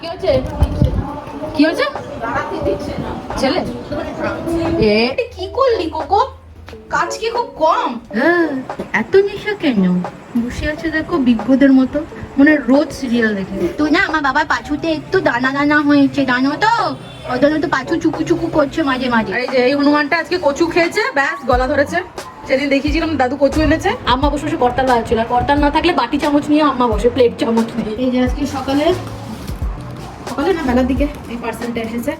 কি হচ্ছে কি হচ্ছে ছেলে? এ? কি করলি কোকো? কাজ কি খুব কম? হ্যাঁ এত নেশা কেন? বসে আছে দেখো বিজ্ঞদের মতো। মানে রোজ সিরিয়াল দেখে। তো না আমার বাবার পাছুতে একটু দানা দানা হয়েছে জানো তো? ওই জন্য তো পাছু চুকু চুকু করছে মাঝে মাঝে। এই যে এই হনুমানটা আজকে কচু খেয়েছে ব্যাস গলা ধরেছে। সেদিন দেখিয়েছিলাম দাদু কচু এনেছে। আম্মা বসে বসে কর্তাল বাজাচ্ছিল। আর কর্তাল না থাকলে বাটি চামচ নিয়ে আম্মা বসে প্লেট চামচ নিয়ে। এই যে আজকে সকালে সকালে না বেলার দিকে এই পার্সেলটা এসেছে।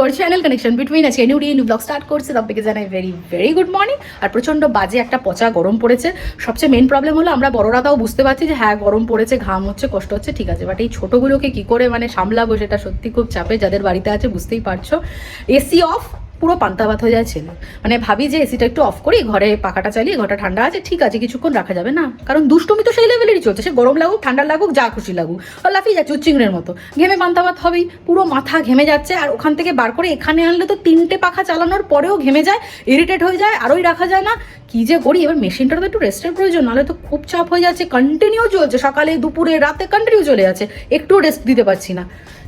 Our channel আজকে new day new vlog start করছে। জানাই ভেরি ভেরি গুড মর্নিং আর প্রচণ্ড বাজে একটা পচা গরম পড়েছে। সবচেয়ে মেন প্রবলেম হলো আমরা বড়রা তাও বুঝতে পারছি যে হ্যাঁ গরম পড়েছে, ঘাম হচ্ছে, কষ্ট হচ্ছে, ঠিক আছে। বাট এই ছোটোগুলোকে কি করে মানে সামলাবো সেটা সত্যি খুব চাপে যাদের বাড়িতে আছে, বুঝতেই পারছ। এসি অফ পুরো পান্তা ভাত হয়ে যায় ছেলে। মানে ভাবি যে এসিটা একটু অফ করি, ঘরে পাখাটা চালিয়ে, ঘরটা ঠান্ডা আছে, ঠিক আছে, কিছুক্ষণ রাখা যাবে না। কারণ দুষ্টুমি তো সেই লেভেলেরই চলছে, সে গরম লাগুক, ঠান্ডা লাগুক, যা খুশি লাগুক। আর লাফিয়ে যাচ্ছে চিংড়ের মতো। ঘেমে পান্তা ভাত হবেই, পুরো মাথা ঘেমে যাচ্ছে, আর ওখান থেকে বার করে এখানে আনলে তো তিনটে পাখা চালানোর পরেও ঘেমে যায় ইরিটেট হয়ে যায়, আরোই রাখা যায় না। কি যে করি, এবার মেশিনটা তো একটু রেস্টের প্রয়োজন, নাহলে তো খুব চাপ হয়ে যাচ্ছে কন্টিনিউ চলছে। সকালে, দুপুরে, রাতে কন্টিনিউ চলে যাচ্ছে, একটু রেস্ট দিতে পারছি না।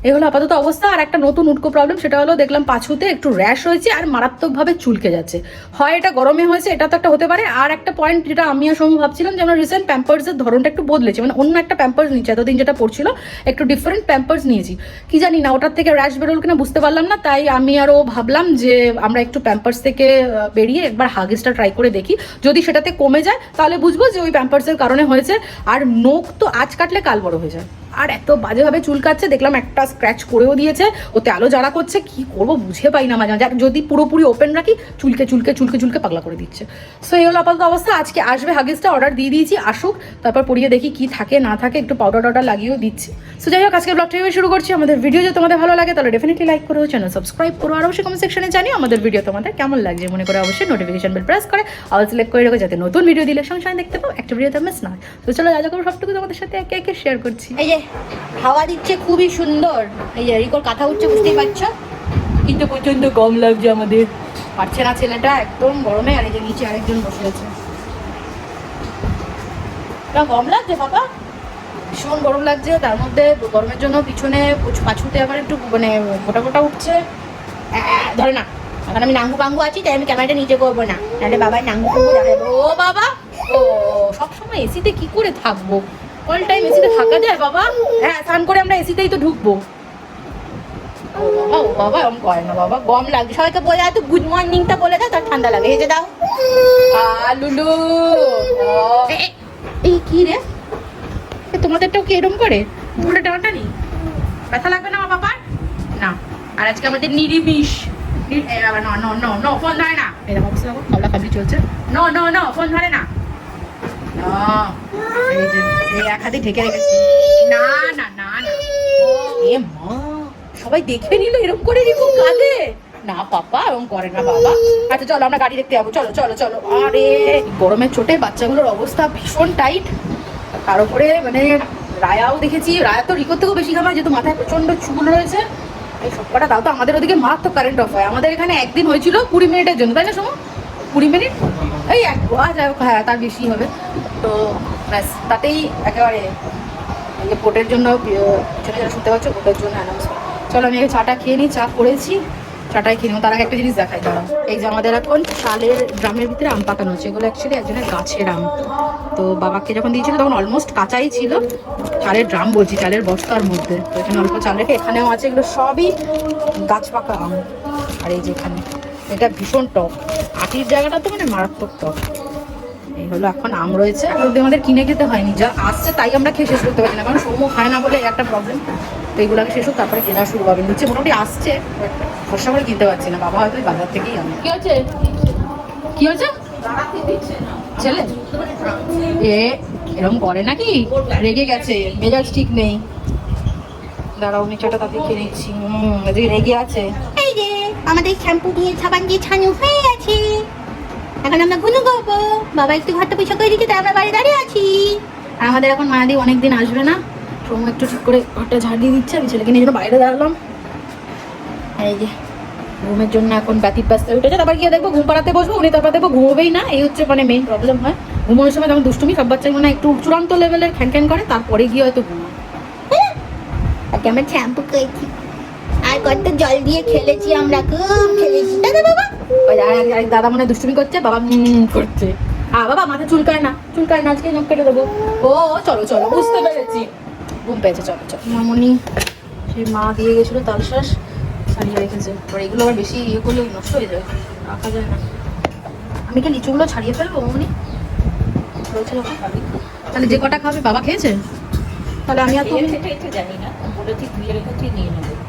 এই হলো আপাতত অবস্থা, আর একটা নতুন উটকো প্রবলেম সেটা হলো দেখলাম পাছুতে একটু র্যাশ হয়েছে আর মারাত্মকভাবে চুলকে যাচ্ছে। হয় এটা গরমে হয়েছে, এটা তো একটা হতে পারে, আর একটা পয়েন্ট যেটা আমি আর সৌম্য ভাবছিলাম যে আমরা রিসেন্ট প্যাম্পার্সের ধরনটা একটু বদলেছি মানে অন্য একটা প্যাম্পার্স নিচ্ছে এতদিন যেটা পড়ছিল, একটু ডিফারেন্ট প্যাম্পার্স নিয়েছি। কি জানি না, ওটার থেকে র্যাশ বেরোল কিনা বুঝতে পারলাম না, তাই আমি আরও ভাবলাম যে আমরা একটু প্যাম্পার্স থেকে বেরিয়ে একবার হাগিসটা ট্রাই করে দেখি। যদি সেটাতে কমে যায়, তাহলে বুঝব যে ওই প্যাম্পার্সের কারণে হয়েছে। আর নখ তো আজ কাটলে কাল বড় হয়ে যায়। আর এত বাজেভাবে চুলকাচ্ছে, দেখলাম একটা স্ক্র্যাচ করেও দিয়েছে, ওতে আলো জ্বালা করছে, কি করব বুঝে পাই না মাঝে মাঝে। যদি পুরোপুরি ওপেন রাখি, চুলকে চুলকে চুলকে চুলকে পাগলা করে দিচ্ছে। সো এই হলো আপাতত অবস্থা। আজকে আসবে হাগিসটা অর্ডার দিয়ে দিয়েছি, আসুক, তারপর পরিয়ে দেখি কি থাকে, না থাকে, একটু পাউডার টাউডার লাগিয়েও দিচ্ছি। সো যাই হোক, আজকে ব্লগটা শুরু করছি। আমাদের ভিডিও যদি তোমাদের ভালো লাগে, তাহলে ডেফিনেটলি লাইক করো চ্যানেল সাবস্ক্রাইব করো, আর অবশ্যই কমেন্ট সেকশনে জানিও আমাদের ভিডিও তোমাদের কেমন লাগছে। মনে করে অবশ্যই নোটিফিকেশন বেল প্রেস করে অল সিলেক্ট করে রেখো, যাতে নতুন ভিডিও দিলে সঙ্গে সঙ্গে দেখতে পাও, একটা ভিডিওতে মিস না তো চলো যা যা সবটুকু তোমাদের সাথে একে একে শেয়ার করছি। এই যে হাওয়া দিচ্ছে, খুবই সুন্দর। এই যে রিকোর কথা উঠছে, বুঝতেই পারছ? কিন্তু প্রচণ্ড কম লাগছে আমাদের। পারছে না ছেলেটা, একদম গরমে, আর এই যে নিচে আরেকজন বসে আছে। এটা কম লাগছে, বাবা। ভীষণ গরম লাগছে, তার মধ্যে গরমের জন্য পিছনে পাছুতে আবার একটু মানে গোটা গোটা উঠছে। ধরে না, এখন আমি নাঙ্গু পাঙ্গু আছি, তাই আমি ক্যামেরাটা নিচে করব না। নাহলে বাবার নাঙ্গু পাঙ্গু যাবে। ও, বাবা! ও, সবসময় এসিতে কি করে থাকব? অল টাইম এসিতে থাকা যায় বাবা। হ্যাঁ স্নান করে আমরা এসিতেই তো ঢুকবো। বাবা করে না বাবা গম লাগছে। সবাইকে বলে দাও গুড মর্নিংটা বলে তার ঠান্ডা লাগে হেঁচে দাও এই কি রে? করে? ব্যথা লাগবে না না। আর আজকে আমাদের নিরিমিষ নি- এ, বাবা, ন ন ন ন ফোন ধরে না। চলছে। ন ন ন ফোন ধরে ন, এই এই এক হাতে ঢেকে রেখেছি। না না না না। এ মা সবাই দেখে নিল এরকম করে এরকম কাঁদে। না পাপা এরকম করে না বাবা। আচ্ছা চলো আমরা গাড়ি দেখতে যাব। চলো চলো চলো। আরে গরমের চোটে বাচ্চাগুলোর অবস্থা ভীষণ টাইট। তার উপরে মানে রায়াও দেখেছি। রায়া তো রিকোর থেকেও বেশি খাবার যেহেতু মাথায় প্রচণ্ড চুল রয়েছে। এই সব কটা তাও তো আমাদের ওদিকে মারাত্মক কারেন্ট অফ হয়। আমাদের এখানে একদিন হয়েছিল কুড়ি মিনিটের জন্য তাই না সময় কুড়ি মিনিট? এই এক আজ হ্যাঁ তার বেশি হবে। তো ব্যাস, তাতেই একেবারে এই যে ভোটের জন্য পিছনে যারা শুনতে পাচ্ছ ভোটের জন্য অ্যানাউন্স চলো, আমি আগে চাটা খেয়ে নিই, চা করেছি, চাটাই খেয়ে নেব। তার আগে একটা জিনিস দেখাই, দাঁড়াও। এই যে আমাদের এখন চালের ড্রামের ভিতরে আম পাকানো হচ্ছে, এগুলো অ্যাকচুয়ালি একজনের গাছের আম। তো বাবাকে যখন দিয়েছিল, তখন অলমোস্ট কাঁচাই ছিল। চালের ড্রাম বলছি, চালের বস্তার মধ্যে। তো এখানে অল্প চাল রেখে এখানেও আছে, এগুলো সবই গাছ পাকা আম। আর এই যে এখানে, এটা ভীষণ টক। আটির জায়গাটা তো মানে মারাত্মক টক। হলো এখন আম রয়েছে। আমাদের কিনে খেতে হয়নি যা আসছে তাই আমরা খেয়ে শেষ করতে পারি না কারণ সৌম্য খায় না বলে একটা প্রবলেম তো এগুলো আগে শেষ হোক তারপরে কেনা শুরু হবে। নিচে মোটামুটি আসছে ভরসা করে কিনতে পারছি না। বাবা হয়তো ওই বাজার থেকেই আনে। কি হচ্ছে কি হচ্ছে ছেলে? এ এরকম করে নাকি? রেগে গেছে মেজাজ ঠিক নেই। দাঁড়াও নিচেটা তাতে খেয়ে নিচ্ছি। হুম এদিকে রেগে আছে। এই যে আমাদের শ্যাম্পু দিয়ে সাবান দিয়ে ছানু হয়ে গেছে। এখন আমরা গুনু করব। বাবা একটু ঘরটা পয়সা করে দিচ্ছে তাই আমরা বাড়ি দাঁড়িয়ে আছি। আর আমাদের এখন মায়াদি অনেকদিন আসবে না। সোম একটু ঠিক করে ঘরটা ঝাড় দিয়ে দিচ্ছে, আমি ছেলেকে নিয়ে বাইরে দাঁড়ালাম। এই যে, ঘুমের জন্য এখন ব্যতীত ব্যস্ত উঠেছে তারপর গিয়ে দেখব ঘুম পাড়াতে বসবো, উনি তারপর দেখব ঘুমোবেই না। এই হচ্ছে মানে মেইন প্রবলেম হয়। ঘুমানোর সময় যেমন দুষ্টুমি, সব বাচ্চাই মনে একটু চূড়ান্ত লেভেলের খ্যান খ্যান করে, তারপরে গিয়ে হয়তো ঘুমায়। আজকে আমরা শ্যাম্পু করেছি। আর কত জল দিয়ে খেলেছি আমরা খুব খেলেছি। দাদা বাবা? ওই আর এক- এক দাদা মনে হয় দুষ্টুমি করছে বাবা করছে। আ বাবা মাথা চুলকায় না চুলকায় না আজকে নখ কেটে দেবো। ও চলো চলো বুঝতে পেরেছি। ঘুম পেয়েছে চলো চলো। মামনি সেই মা দিয়ে গেছিল তালশ্বাস ছাড়িয়ে রেখেছে। এবার এগুলো আবার বেশি ইয়ে করলে নষ্ট হয়ে যায় রাখা যায় না। আমি কি লিচুগুলো ছাড়িয়ে ফেলব মামনি? রয়েছে যখন খাবি। তাহলে যে কটা খাবে বাবা খেয়েছে? তাহলে আমি আর তুমি জানি না। বলেছি ধুয়ে রেখেছি নিয়ে নেব?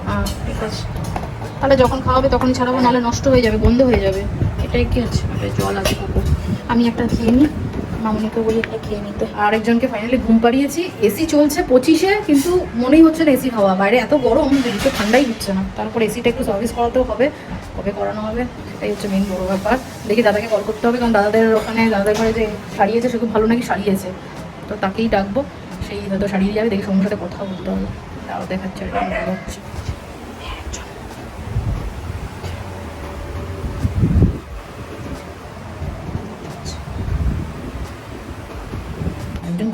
তাহলে যখন খাওয়াবে তখনই ছাড়াবো, নাহলে নষ্ট হয়ে যাবে বন্ধ হয়ে যাবে। এটাই কি হচ্ছে? জল আছে আমি একটা খেয়ে নিই, মামনিকে বলি একটা খেয়ে নিতে আর একজনকে ফাইনালি ঘুম পাড়িয়েছি। এসি চলছে পঁচিশে, কিন্তু মনেই হচ্ছে না এসি খাওয়া। বাইরে এত গরম একটু ঠান্ডাই হচ্ছে না। তারপর এসিটা একটু সার্ভিস করাতেও হবে, কবে করানো হবে সেটাই হচ্ছে মেন বড় ব্যাপার। দেখি দাদাকে কল করতে হবে, কারণ দাদাদের ওখানে, দাদাদের ঘরে যে সারিয়েছে, সে খুব ভালো নাকি সারিয়েছে। তো তাকেই ডাকবো, সেই হয়তো সারিয়ে যাবে, দেখি সঙ্গে সাথে কথা বলতে হবে। তাও দেখাচ্ছে হচ্ছে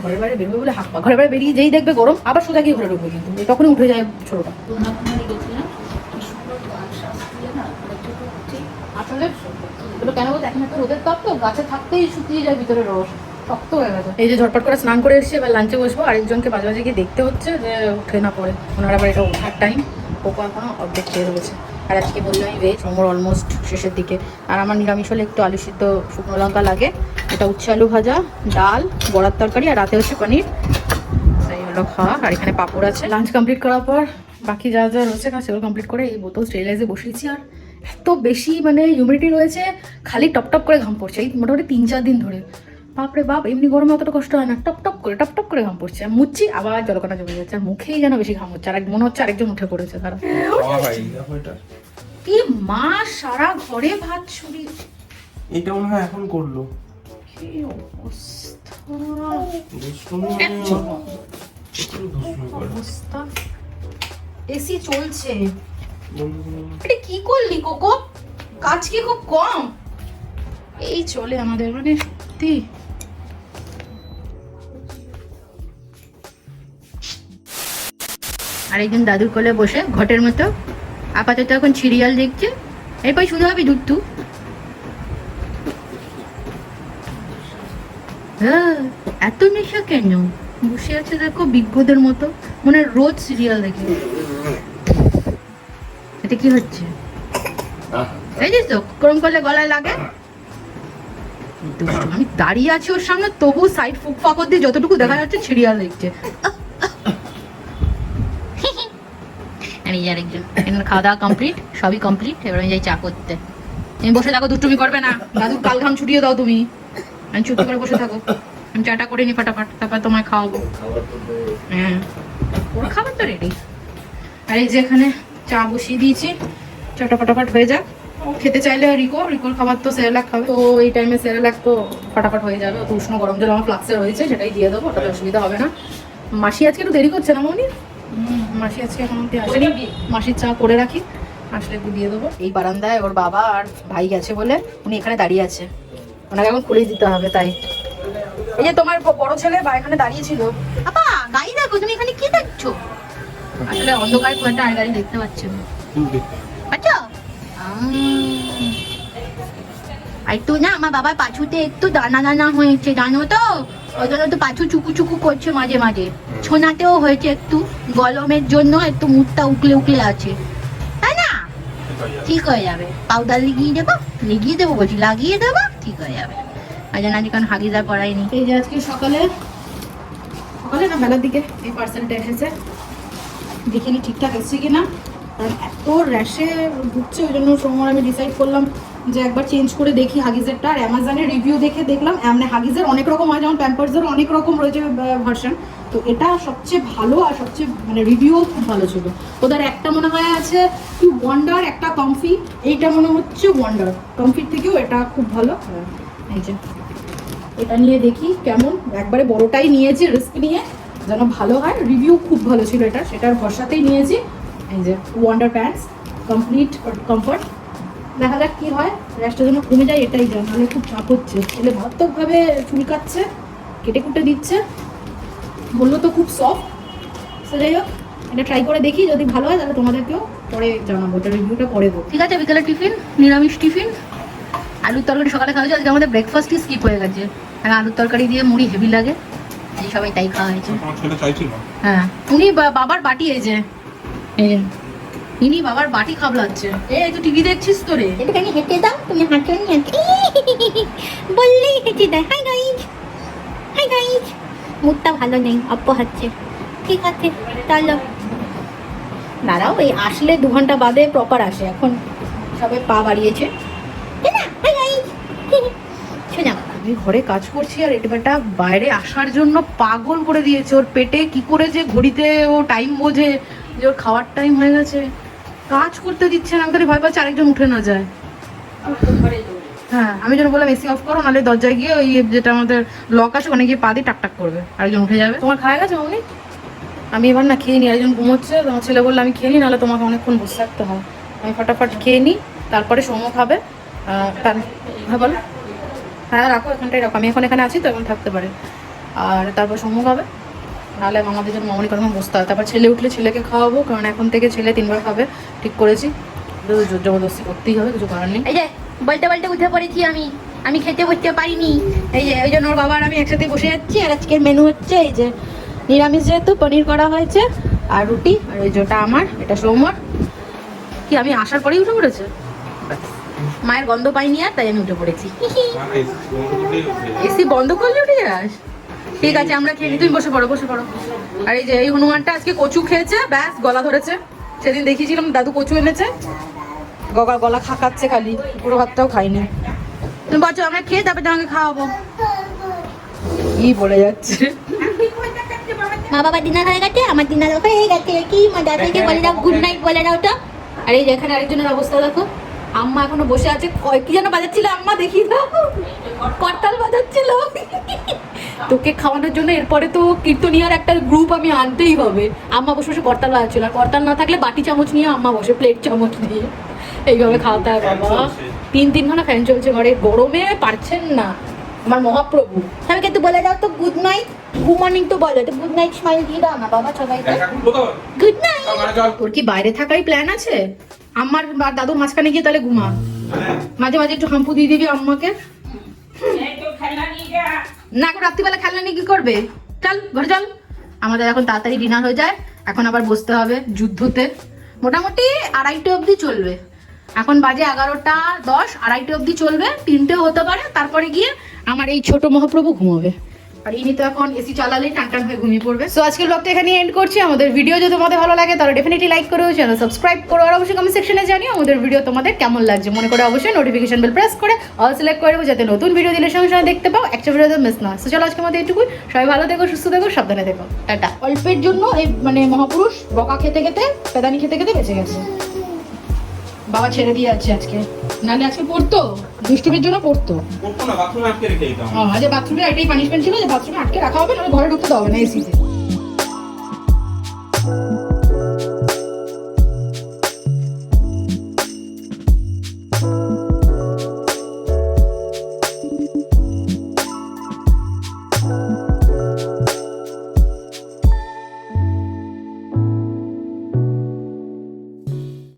ঘরের বাইরে বেরোবে বলে হাঁক পা। ঘরের বাইরে বেরিয়ে যেই দেখবে গরম আবার সোজা গিয়ে ঘরে ঢুকবে কিন্তু। তখনই উঠে যায় ছোটটা। আসলে কেন বলতো এখন একটা রোদের তাপ তো গাছে থাকতেই শুকিয়ে যায় ভিতরে রস শক্ত হয়ে গেছে। এই যে ঝটপট করে স্নান করে এসেছি এবার লাঞ্চে বসবো। আরেকজনকে বাজে বাজে গিয়ে দেখতে হচ্ছে যে উঠে না পড়ে। ওনার আবার এটা ওঠার টাইম ওকে এখনও অর্ধেক খেয়ে রয়েছে আর আজকে বলল আমি ভেজ ওমর অলমোস্ট শেষের দিকে। আর আমার নিরামিষ হলে একটু আলু সিদ্ধ শুকনো লঙ্কা লাগে। এটা উচ্ছে আলু ভাজা ডাল বড়ার তরকারি আর রাতে হচ্ছে পনির। সেই হলো খাওয়া আর এখানে পাপড় আছে। লাঞ্চ কমপ্লিট করার পর বাকি যা যা রয়েছে কাজ সেগুলো কমপ্লিট করে এই বোতল স্টেরিলাইজে বসিয়েছি। আর এত বেশি মানে হিউমিডিটি রয়েছে খালি টপ টপ করে ঘাম পড়ছে। এই মোটামুটি তিন চার দিন ধরে। বাপরে বাপ এমনি গরমে অতটা কষ্ট হয় না। টপ টপ করে টপ টপ করে ঘাম পড়ছে। আর মুচ্ছি আবার জলকাটা জমে যাচ্ছে। আর মুখেই যেন বেশি ঘাম হচ্ছে। আর এক- মনে হচ্ছে আরেকজন উঠে পড়েছে তারা কি মা সারা ঘরে ভাত ছুরি। এটা মনে হয় এখন করল। কি অবস্থা এসি চলছে এটা কি করলি কোকো কাজ কি খুব কম এই চলে আমাদের মানে সত্যি আর একজন দাদুর কোলে বসে ঘটের মতো আপাতত এখন সিরিয়াল দেখছে। এরপর শুরু হবে দুধ হ্যাঁ এত নেশা কেন? বসে আছে দেখো বিজ্ঞদের মতো। মানে রোজ সিরিয়াল দেখে। এটা কি হচ্ছে? যে তো গরম করলে গলায় লাগে? আমি দাঁড়িয়ে আছি ওর সামনে তবু সাইড ফুক ফাকর দিয়ে যতটুকু দেখা যাচ্ছে সিরিয়াল দেখছে। আরেকজন এখানে খাওয়া দাওয়া কমপ্লিট সবই কমপ্লিট এবার আমি যাই চা করতে। তুমি বসে থাকো দুষ্টুমি করবে না। দাদু কাল ঘাম ছুটিয়ে দাও তুমি। চুপ করে বসে থাকো। আমি চাটা করে নি ফাটাফাট তারপর তোমায় খাওয়াবো। হ্যাঁ। ওর খাবার তো রেডি আর এই যে এখানে চা বসিয়ে দিয়েছি চাটা ফটাফট হয়ে যাক। ও খেতে চাইলে রিকো রিকোর খাবার তো সেরেলাক খাবে। তো এই টাইমে সেরেলাক তো ফটাফট হয়ে যাবে। অত উষ্ণ গরম জল আমার ফ্লাক্সে রয়েছে সেটাই দিয়ে দেবো ওটাতে অসুবিধা হবে না। মাসি আজকে একটু দেরি করছে না মনি? মাসি আজকে এখন অব্দি আসেনি। মাসির চা করে রাখি আসলে একটু দিয়ে দেবো। এই বারান্দায় ওর বাবা আর ভাই গেছে বলে উনি এখানে দাঁড়িয়ে আছে। ওনাকে এখন খুলে দিতে হবে তাই। এই যে তোমার বড় ছেলে বা এখানে দাঁড়িয়ে ছিল আপা গাড়ি দেখো তুমি এখানে কি দেখছ? আসলে অন্ধকার খুব একটা আর গাড়ি দেখতে পাচ্ছি না। আচ্ছা। একটু না আমার বাবার পাছুতে একটু দানা দানা হয়েছে জানো তো? ওই জন্য তো পাছু চুকু চুকু করছে মাঝে মাঝে। ছোনাতেও হয়েছে একটু গরমের জন্য একটু মুখটা উকলে উকলে আছে। তাই না? ঠিক হয়ে যাবে। পাউডার লিগিয়ে দেবো লিগিয়ে দেবো বলছি লাগিয়ে দেবো। ঠিক হয়ে যাবে। আর যেন আজকে কারণ হাগিদার পড়াইনি এই যে আজকে সকালে সকালে না বেলার দিকে এই পার্সেলটা এসেছে। দেখিনি ঠিকঠাক এসছে কিনা। কারণ এত র্যাশে ঢুকছে ওই জন্য সময় আমি ডিসাইড করলাম যে একবার চেঞ্জ করে দেখি হাগিজেরটা। আর অ্যামাজনের রিভিউ দেখে দেখলাম মানে হাগিজের অনেক রকম হয় যেমন প্যাম্পার্সের অনেক রকম রয়েছে ভার্সন তো এটা সবচেয়ে ভালো আর সবচেয়ে মানে রিভিউও খুব ভালো ছিল। ওদের একটা মনে হয় আছে কি ওয়ান্ডার একটা কমফি এইটা মনে হচ্ছে ওয়ান্ডার কমফির থেকেও এটা খুব ভালো। এই যে। এটা নিয়ে দেখি কেমন। একবারে বড়টাই নিয়েছি রিস্ক নিয়ে। যেন ভালো হয়। রিভিউ খুব ভালো ছিল এটা। সেটার ভরসাতেই নিয়েছি। এই যে ওয়ান্ডার প্যান্টস কমপ্লিট কমফর্ট দেখা যাক কি হয়। র্যাশটা যেন কমে যায় এটাই যা নাহলে খুব চাপ হচ্ছে। ছেলে মারাত্মকভাবে চুলকাচ্ছে কেটে কুটে দিচ্ছে। বলল তো খুব সফট সে যাই হোক এটা ট্রাই করে দেখি যদি ভালো হয় তাহলে তোমাদেরকেও পরে জানাব এটা রিভিউটা পরে দেবো ঠিক আছে বিকেলে টিফিন নিরামিষ টিফিন। আলুর তরকারি সকালে খাওয়া হয়েছে আজকে আমাদের ব্রেকফাস্টই স্কিপ হয়ে গেছে। আর আলুর তরকারি দিয়ে মুড়ি হেভি লাগে এই সবাই তাই খাওয়া হয়েছে। হ্যাঁ উনি বাবার বাটি এই যে এই যে। ইনি বাবার বাটি খাবলাচ্ছে এই তুই টিভি দেখছিস তো রে একটুখানি হেঁটে দাও তুমি হাঁটো নি বললেই হেঁটে দেয় হাই গাইজ হাই গাইজ। মুডটা ভালো নেই অপ্প হচ্ছে ঠিক আছে, চলো। দাঁড়াও, এই আসলে দু ঘণ্টা বাদে প্রপার আসে এখন। সবে পা বাড়িয়েছে। আমি ঘরে কাজ করছি আর এটা বাইরে আসার জন্য পাগল করে দিয়েছে। ওর পেটে কি করে যে ঘড়িতে ও টাইম বোঝে যে ওর খাওয়ার টাইম হয়ে গেছে। কাজ করতে দিচ্ছে না, আমি ভয় পাচ্ছি আরেকজন উঠে না যায়। হ্যাঁ আমি যেন বললাম এসি অফ করো, নাহলে দরজায় গিয়ে ওই যেটা আমাদের লক আছে ওখানে গিয়ে পা দিয়ে টাক টাক করবে। আরেকজন উঠে যাবে। তোমার খাওয়া গেছে অমনি আমি এবার না খেয়ে নিই আরেকজন ঘুমোচ্ছে, তোমার ছেলে বলল আমি খেয়ে নিই নাহলে তোমাকে অনেকক্ষণ বসে থাকতে হয়। আমি ফটাফট খেয়ে নিই তারপরে সোমো খাবে। তার হ্যাঁ বলো। হ্যাঁ রাখো, এখানটাই রাখো। আমি এখন এখানে আছি তো, এখন থাকতে পারে। আর তারপর সমু খাবে। নাহলে আমাদের জন্য মামনি কোনো বসতে হয় তারপর ছেলে উঠলে ছেলেকে খাওয়াবো কারণ এখন থেকে ছেলে তিনবার খাবে। ঠিক করেছি। জবরদস্তি করতেই হবে কিছু করার নেই। এই যে বলতে বলতে উঠে পড়েছি আমি। আমি খেতে বসতে পারিনি। এই যে ওই জন্য ওর বাবা আর আমি একসাথে বসে যাচ্ছি। আর আজকের মেনু হচ্ছে এই যে নিরামিষ যেহেতু পনির করা হয়েছে আর রুটি আর ওই যেটা আমার এটা সৌমর। কি আমি আসার পরেই উঠে পড়েছে? মায়ের গন্ধ পাইনি আর তাই আমি উঠে পড়েছি। এসি বন্ধ করলে উঠে যাস? ঠিক আছে আমরা খেয়ে নিই তুমি বসে পড়ো বসে পড়ো। আর এই যে এই হনুমানটা আজকে কচু খেয়েছে ব্যাস গলা ধরেছে। সেদিন দেখিয়েছিলাম দাদু কচু এনেছে। গলা গলা খাকাচ্ছে খালি পুরো ভাতটাও খাইনি। তুমি বলছো আমরা খেয়ে তারপর তোমাকে খাওয়াবো। কি বলে যাচ্ছে? মা বাবা ডিনার হয়ে গেছে আমার ডিনার হয়ে গেছে কি মজা। থেকে বলে দাও গুড নাইট বলে দাও তো। আর এই যে এখানে আরেকজনের অবস্থা দেখো। আম্মা এখনও বসে আছে কয়- কি যেন বাজাচ্ছিল আম্মা দেখি দাও করতাল বাজাচ্ছিল। তোকে খাওয়ানোর জন্য এরপরে তো কীর্তনিয়ার একটা গ্রুপ আমি আনতেই হবে। আম্মা বসে বসে করতাল বাজাচ্ছিল। আর করতাল না থাকলে বাটি চামচ নিয়ে আম্মা বসে প্লেট চামচ নিয়ে এইভাবে খাওয়াতে হয় বাবা তিন তিন ঘণ্টা ফ্যান চলছে ঘরে। গরমে পারছেন না। আমার মহাপ্রভু। আমি কিন্তু বলে দাও তো গুড নাইট গুড মর্নিং তো বলো। তো গুড নাইট স্মাইল দিয়ে দাও না বাবা গুড নাইট তোর কি বাইরে থাকারই প্ল্যান আছে? আমার দাদুর মাঝখানে গিয়ে তাহলে ঘুমা। মাঝে মাঝে একটু হাম্পু দিয়ে দিবি আম্মাকে। না এখন রাত্রিবেলা খেলনা নিয়ে কি করবে? চল, ঘরে চল। আমাদের এখন তাড়াতাড়ি ডিনার হয়ে যায়। এখন আবার বসতে হবে যুদ্ধতে। মোটামুটি আড়াইটে অবধি চলবে। এখন বাজে এগারোটা দশ, আড়াইটে অবধি চলবে। তিনটেও হতে পারে। তারপরে গিয়ে আমার এই ছোট মহাপ্রভু ঘুমাবে। আর ইনি তো এখন এসি চালালেই টান টান হয়ে ঘুমিয়ে পড়বে। সো আজকের ব্লগটা এখানে এন্ড করছি। আমাদের ভিডিও যদি তোমাদের ভালো লাগে তাহলে ডেফিনেটলি লাইক করো চ্যানেল সাবস্ক্রাইব করো আর অবশ্যই কমেন্ট সেকশনে জানিও আমাদের ভিডিও তোমাদের কেমন লাগছে। মনে করে অবশ্যই নোটিফিকেশন বেল প্রেস করে অল সিলেক্ট করে যাতে নতুন ভিডিও দিলে সঙ্গে সঙ্গে দেখতে পাও একটা ভিডিও মিস না। সো চলো আজকের মধ্যে এইটুকুই। সবাই ভালো থেকো সুস্থ থেকো সাবধানে থেকো। টাটা। অল্পের জন্য এই মানে মহাপুরুষ বকা খেতে খেতে পেদানি খেতে খেতে বেঁচে গেছে। বাবা ছেড়ে দিয়ে যাচ্ছে আজকে। নাহলে আজকে পড়তো? দুষ্টুমির জন্য পড়তো। বাথরুমে আটকে রেখে দিতাম। আজ বাথরুমে এটাই পানিশমেন্ট ছিল যে বাথরুমে আটকে রাখা হবে না ঘরে ঢুকতে দেওয়া হবে না এসিতে